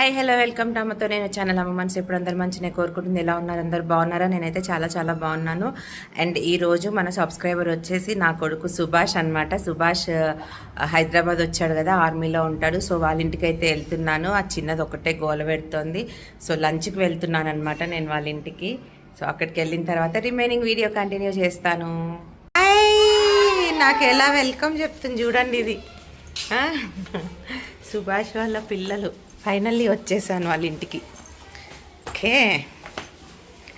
Hi hello welcome to అమ్మతో నేను channel అమ్మ మనసు ఇప్పుడు అందరు మంచిగా కోరుకుంటుంది. ఎలా ఉన్నారు? అందరు బాగున్నారా? నేనైతే చాలా చాలా బాగున్నాను. అండ్ ఈరోజు మన సబ్స్క్రైబర్ వచ్చేసి నా కొడుకు సుభాష్ అన్నమాట. సుభాష్ హైదరాబాద్ వచ్చాడు కదా ఆర్మీలో ఉంటాడు. సో వాళ్ళ ఇంటికి అయితే వెళ్తున్నాను. ఆ చిన్నది ఒకటే గోల పెడుతోంది. సో లంచ్కి వెళ్తున్నాను అనమాట నేను వాళ్ళ ఇంటికి. సో అక్కడికి వెళ్ళిన తర్వాత రిమైనింగ్ వీడియో కంటిన్యూ చేస్తాను. నాకు ఎలా వెల్కమ్ చెప్తుంది చూడండి ఇది. సుభాష్ వాళ్ళ పిల్లలు. ఫైనల్లీ వచ్చేసాను వాళ్ళ ఇంటికి. ఓకే.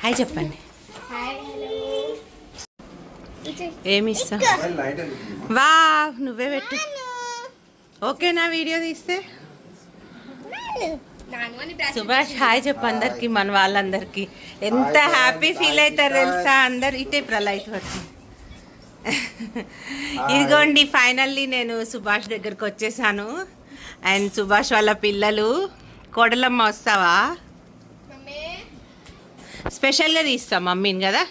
హాయ్ చెప్పండి. ఏమి ఇస్తా వా నువ్వే పెట్టు. ఓకేనా వీడియో తీస్తే? సుభాష్ హాయ్ చెప్పు అందరికి మన వాళ్ళందరికి. ఎంత హ్యాపీ ఫీల్ అవుతారు తెలుసా? అందరు ఇటే ప్రలైట్ పడుతుంది. ఇదిగోండి ఫైనల్లీ నేను సుభాష్ దగ్గరకు వచ్చేసాను. అండ్ సుభాష్ వాళ్ళ పిల్లలు కోడలమ్మ వస్తావా? స్పెషల్గా తీస్తాం మమ్మీని కదా?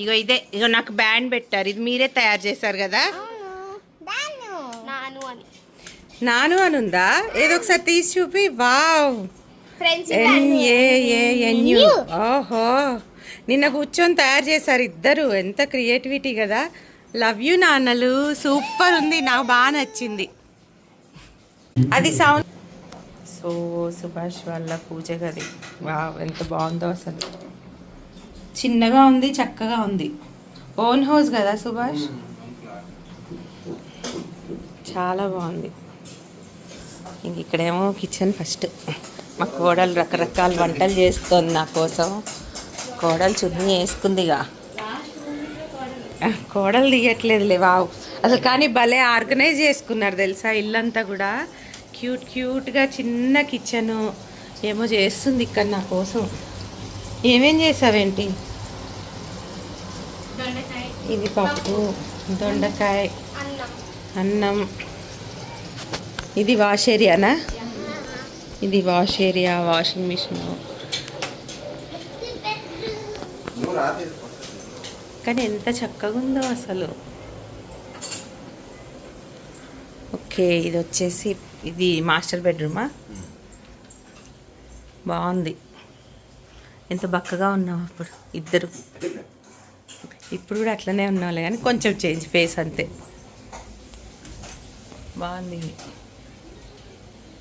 ఇగో ఇదే ఇగో నాకు బ్యాండ్ పెట్టారు. ఇది మీరే తయారు చేశారు కదా? నాను అని. ఉందా? ఏదో ఒకసారి తీసి చూపి. Wow. Friends N A A N U ఓహో. నిన్న కూర్చొని తయారు చేశారు ఇద్దరు. ఎంత క్రియేటివిటీ కదా. లవ్ యూ నాన్నలు. సూపర్ ఉంది. నాకు బాగా నచ్చింది. అది సౌండ్. సో సుభాష్ వాళ్ళ పూజ గది. వావ్ ఎంత బాగుందో అసలు. చిన్నగా ఉంది చక్కగా ఉంది. ఓన్ హౌస్ కదా సుభాష్? చాలా బాగుంది. ఇంక ఇక్కడేమో కిచెన్ ఫస్ట్. మా కోడలు రకరకాల వంటలు చేస్తుంది నా కోసం. కోడలు చున్నీ వేసుకుందిగా. కోడలు తీయట్లేదులే వావ్ అసలు కానీ భలే ఆర్గనైజ్ చేసుకున్నారు తెలుసా ఇల్లంతా కూడా. క్యూట్ క్యూట్గా చిన్న కిచెన్ ఏమో చేస్తుంది ఇక్కడ నా కోసం. ఏమేం చేసావేంటి? ఇది పప్పు దొండకాయ అన్నం. అన్నం ఇది వాష్ ఏరియానా? ఇది వాష్ ఏరియా వాషింగ్ మిషన్. కానీ ఎంత చక్కగా ఉందో అసలు. ఓకే ఇది వచ్చేసి ఇది మాస్టర్ బెడ్రూమా? బాగుంది. ఎంత బక్కగా ఉన్నావు అప్పుడు ఇద్దరు. ఇప్పుడు కూడా అట్లనే ఉన్నావులే కానీ కొంచెం చేంజ్ ఫేస్ అంతే. బాగుంది.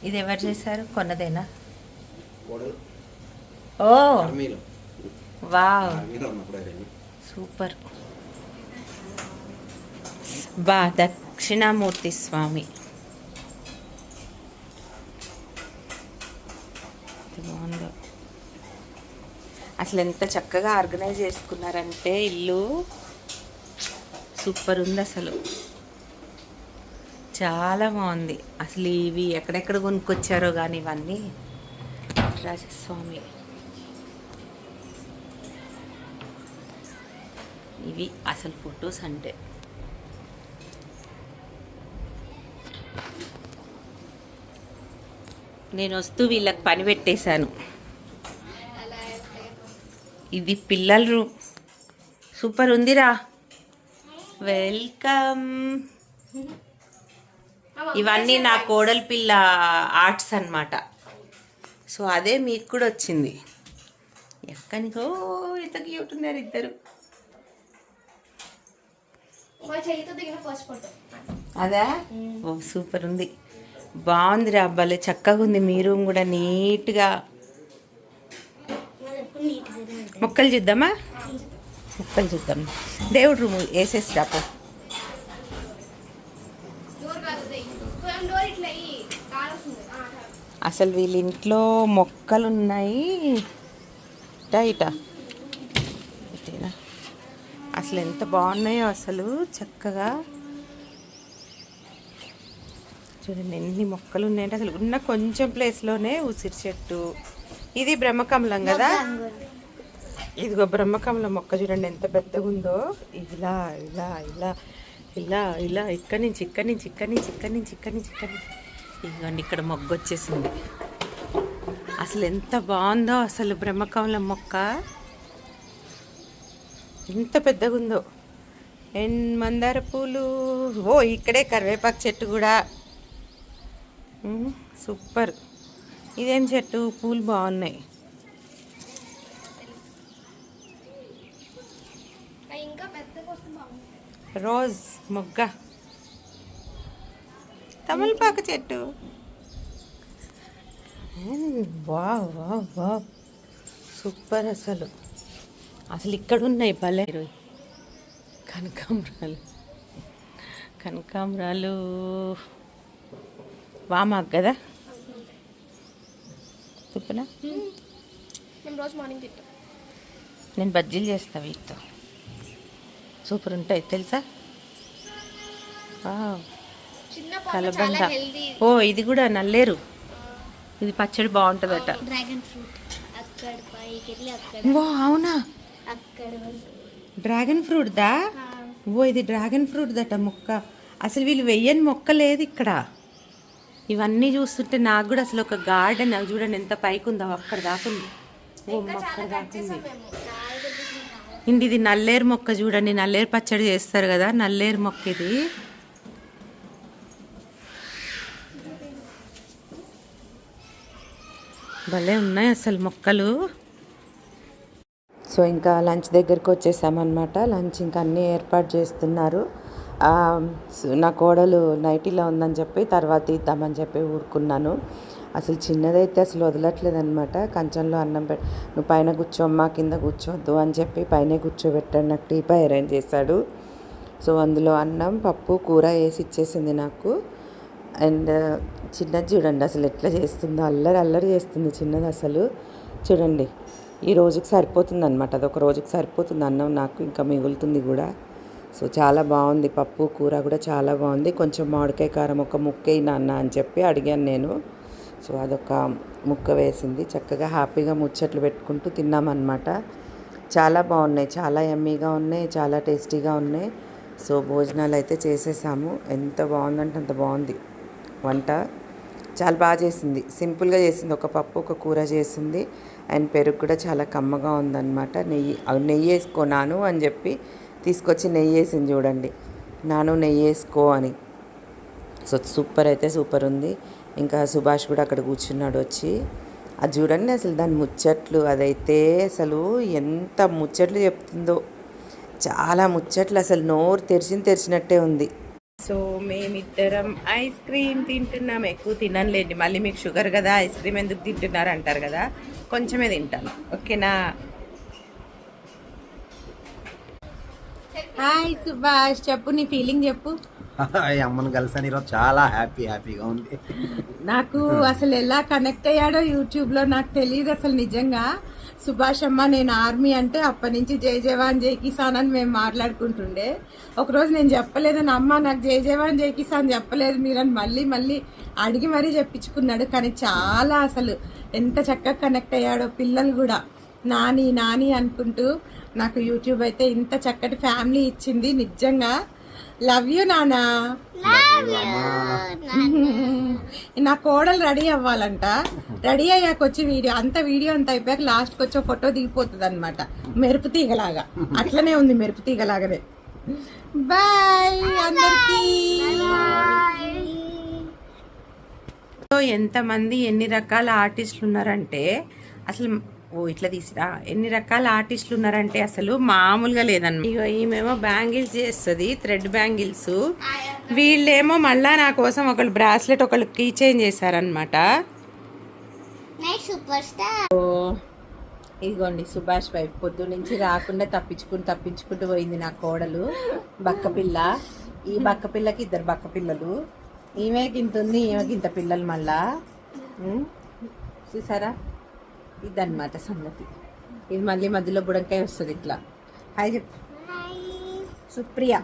ఇది. ఎవరు చేశారు? కొన్నదేనా? ఓ! వావ్. సూపర్. బా దక్షిణామూర్తి స్వామి. బాగుందో. అసలు ఎంత చక్కగా ఆర్గనైజ్ చేసుకున్నారంటే ఇల్లు. సూపర్ ఉంది అసలు. చాలా బాగుంది. అసలు ఇవి ఎక్కడెక్కడ కొనుక్కొచ్చారో కానీ ఇవన్నీ. రాజస్వామి. ఇవి అసలు ఫొటోస్ అంటే. నేను వస్తూ వీళ్ళకి పని పెట్టేశాను. ఇది పిల్లల రూమ్. సూపర్ ఉందిరా. వెల్కమ్. ఇవన్నీ నా కోడల పిల్ల ఆర్ట్స్ అన్నమాట. సో అదే మీకు కూడా వచ్చింది. ఎక్కడికో ఇంత క్యూట్ ఉన్నారు ఇద్దరు అదా? ఓ సూపర్ ఉంది. బాగుంది రా భలే చక్కగా ఉంది మీ రూమ్ కూడా నీట్గా మొక్కలు చూద్దామా? మొక్కలు చూద్దాం. దేవుడు రూమ్ వేసేసి రాపో అసలు వీళ్ళ ఇంట్లో మొక్కలు ఉన్నాయి ఇటా ఇటా. అసలు ఎంత బాగున్నాయో అసలు చక్కగా. చూడండి ఎన్ని మొక్కలు ఉన్నాయంటే అసలు ఉన్న కొంచెం ప్లేస్లోనే ఉసిరి చెట్టు. ఇది బ్రహ్మకమలం కదా? ఇదిగో బ్రహ్మకమలం మొక్క చూడండి ఎంత పెద్దగా ఉందో. ఇలా ఇలా ఇలా ఇలా ఇలా ఇక్కడి నుంచి ఇక్కడి నుంచి ఇక్కడి నుంచి ఇక్కడి నుంచి ఇక్కడి నుంచి ఇక్కడి నుంచి. ఇదిగోండి ఇక్కడ మొగ్గ వచ్చేసింది. అసలు ఎంత బాగుందో అసలు బ్రహ్మకమలం మొక్క. ఎంత పెద్దగా ఉందో అండ్ మందార పూలు. ఓ ఇక్కడే కరివేపాకు చెట్టు కూడా. సూపర్. ఇదేం చెట్టు? పూలు బాగున్నాయి. రోజ్ మొగ్గ. తమలపాకు చెట్టు. వా వా వా సూపర్ అసలు. అసలు ఇక్కడ ఉన్నాయి భలే కనకాంబరాలు. కనకాంబరాలు. వామాకు కదా? చెప్పనా మేము రోజు మార్నింగ్ తింటాం. నేను బజ్జీలు చేస్తా వీటితో. సూపర్ ఉంటాయి తెలుసా? కలబంద. ఓ ఇది కూడా నల్లేరు. ఇది పచ్చడి బాగుంటుందట. అవునా? డ్రాగన్ ఫ్రూట్ దా ఓ ఇది డ్రాగన్ ఫ్రూట్ దట మొక్క. అసలు వీళ్ళు వెయ్యని మొక్క లేదు ఇక్కడ. ఇవన్నీ చూస్తుంటే నాకు కూడా అసలు ఒక గార్డెన్ అది చూడండి ఎంత పైకి ఉందో. అక్కడ దాకుంది ఓ మొక్క దాకుంది ఇండి ఇది నల్లేరు మొక్క చూడండి నల్లేరు పచ్చడి చేస్తారు కదా నల్లేరు మొక్క ఇది. భలే ఉన్నాయి అసలు మొక్కలు. సో ఇంకా లంచ్ దగ్గరికి వచ్చేసామన్నమాట. లంచ్ ఇంకా అన్నీ ఏర్పాటు చేస్తున్నారు. నా కోడలు నైటీలో ఉందని చెప్పి తర్వాత ఇద్దామని చెప్పి ఊరుకున్నాను. అసలు చిన్నదైతే అసలు వదలట్లేదు అనమాట కంచంలో అన్నం పెట్ నువ్వు పైన కూర్చోమ్మా కింద కూర్చోవద్దు అని చెప్పి పైనే కూర్చోబెట్టాడు. నాకు టీపా అరేంజ్ చేశాడు. సో అందులో అన్నం పప్పు కూర వేసి ఇచ్చేసింది నాకు. అండ్ చిన్నది చూడండి అసలు ఎట్లా చేస్తుందో. అల్లరి అల్లరి చేస్తుంది చిన్నది అసలు. చూడండి. ఈ రోజుకి సరిపోతుంది అనమాట అది ఒక రోజుకి సరిపోతుంది అన్నం నాకు ఇంకా మిగులుతుంది కూడా. సో చాలా బాగుంది. పప్పు కూర కూడా చాలా బాగుంది. కొంచెం మామిడికాయ కారం ఒక ముక్క నాన్న అని చెప్పి అడిగాను నేను. సో అదొక ముక్క వేసింది. చక్కగా హ్యాపీగా ముచ్చట్లు పెట్టుకుంటూ తిన్నామన్నమాట. చాలా బాగున్నాయి. చాలా ఎమ్మీగా ఉన్నాయి. చాలా టేస్టీగా ఉన్నాయి. సో భోజనాలు అయితే చేసేసాము. ఎంత బాగుందంటే అంత బాగుంది. వంట చాలా బాగా చేసింది. సింపుల్గా చేసింది. ఒక పప్పు ఒక కూర చేసింది. అండ్ పెరుగు కూడా చాలా కమ్మగా ఉందన్నమాట. నెయ్యి నెయ్యి వేసుకో నాను అని చెప్పి తీసుకొచ్చి నెయ్యి వేసింది చూడండి. నాను నెయ్యి వేసుకో అని. సో సూపర్ అయితే సూపర్ ఉంది. ఇంకా సుభాష్ కూడా అక్కడ కూర్చున్నాడు వచ్చి. అది చూడండి అసలు దాని ముచ్చట్లు. అదైతే అసలు ఎంత ముచ్చట్లు చెప్తుందో. చాలా ముచ్చట్లు అసలు నోరు తెరిచింది తెరిచినట్టే ఉంది. సో మేమిద్దరం ఐస్ క్రీమ్ తింటున్నాం. ఎక్కువ తినలేండి మళ్ళీ మీకు షుగర్ కదా ఐస్ క్రీమ్ ఎందుకు తింటున్నారు అంటారు కదా. కొంచెమే తింటాను. ఓకేనా? హాయ్ సుభాష్ చెప్పు నీ ఫీలింగ్ చెప్పు. అమ్మను కలిసాను ఈరోజు చాలా హ్యాపీ హ్యాపీగా ఉంది. నాకు అసలు ఎలా కనెక్ట్ అయ్యాడో యూట్యూబ్లో నాకు తెలియదు అసలు నిజంగా. సుభాష్ అమ్మ నేను ఆర్మీ అంటే అప్పటి నుంచి జై జవాన్ జై కిసాన్ అని మేము మాట్లాడుకుంటుండే. ఒకరోజు నేను చెప్పలేదని అమ్మ నాకు జై జవాన్ జై కిసాన్ చెప్పలేదు మీరని మళ్ళీ మళ్ళీ అడిగి మరీ చెప్పించుకున్నాడు. కానీ చాలా అసలు ఎంత చక్కగా కనెక్ట్ అయ్యాడో పిల్లలు కూడా. నాని నాని అనుకుంటూ నాకు యూట్యూబ్ అయితే ఇంత చక్కటి ఫ్యామిలీ ఇచ్చింది. నిజంగా లవ్ యూ నానా నా కోడలు రెడీ అవ్వాలంట. రెడీ అయ్యాక వచ్చి వీడియో అంత వీడియో అంత అయిపోయాక లాస్ట్కి వచ్చి ఫోటో దిగిపోతుంది అనమాట మెరుపు తీగలాగా. అట్లనే ఉంది మెరుపు తీగలాగానే. బాయ్ అందరికీ. ఎంతమంది ఎన్ని రకాల ఆర్టిస్టులు ఉన్నారంటే అసలు ఓ ఇట్లా తీసిరా? ఎన్ని రకాల ఆర్టిస్టులు ఉన్నారంటే అసలు మామూలుగా లేదన్నమాట ఇగో ఈమెమో బ్యాంగిల్స్ చేస్తుంది థ్రెడ్ బ్యాంగిల్స్. వీళ్ళేమో మళ్ళా నా కోసం ఒకళ్ళు బ్రాస్లెట్ ఒకళ్ళు కీ చేంజ్ చేశారనమాట ఇదిగోండి సుభాష్ వైఫ్ పొద్దు నుంచి రాకుండా తప్పించుకుంటూ తప్పించుకుంటూ పోయింది నా కోడలు బక్కపిల్ల ఈ బక్కపిల్లకి ఇద్దరు బక్క పిల్లలు. ఈమెకి ఇంత ఉంది ఈమెకి ఇంత పిల్లలు మళ్ళా. చూసారా? ఇదన్నమాట సంగతి. ఇది మళ్ళీ మధ్యలో బుడంకాయ వస్తుంది ఇట్లా. హాయ్ చెప్పు. సుప్రియ.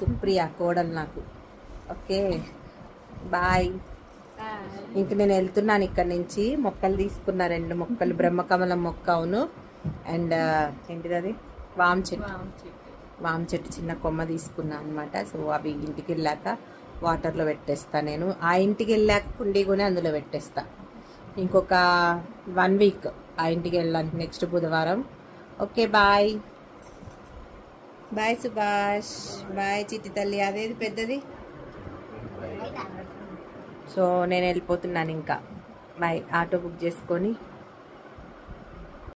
సుప్రియ కోడలు నాకు. ఓకే. బాయ్. ఇంక నేను వెళ్తున్నాను ఇక్కడ నుంచి. మొక్కలు తీసుకున్నా రెండు మొక్కలు. బ్రహ్మకమలం మొక్క అవును. అండ్ ఏంటిది అది? వామ్ చెట్టు. వామ్ చెట్టు. చిన్న కొమ్మ తీసుకున్నా అనమాట సో అవి ఇంటికి వెళ్ళాక వాటర్లో పెట్టేస్తా నేను. ఆ ఇంటికి వెళ్ళాక కుండీ కొని అందులో పెట్టేస్తా. ఇంకొక వన్ వీక్ ఆ ఇంటికి వెళ్ళాను నెక్స్ట్ బుధవారం. Okay bye bye Subhash. Bye చిట్టి తల్లి. అదేది పెద్దది? సో నేను వెళ్ళిపోతున్నాను ఇంకా. బాయ్ ఆటో బుక్ చేసుకొని.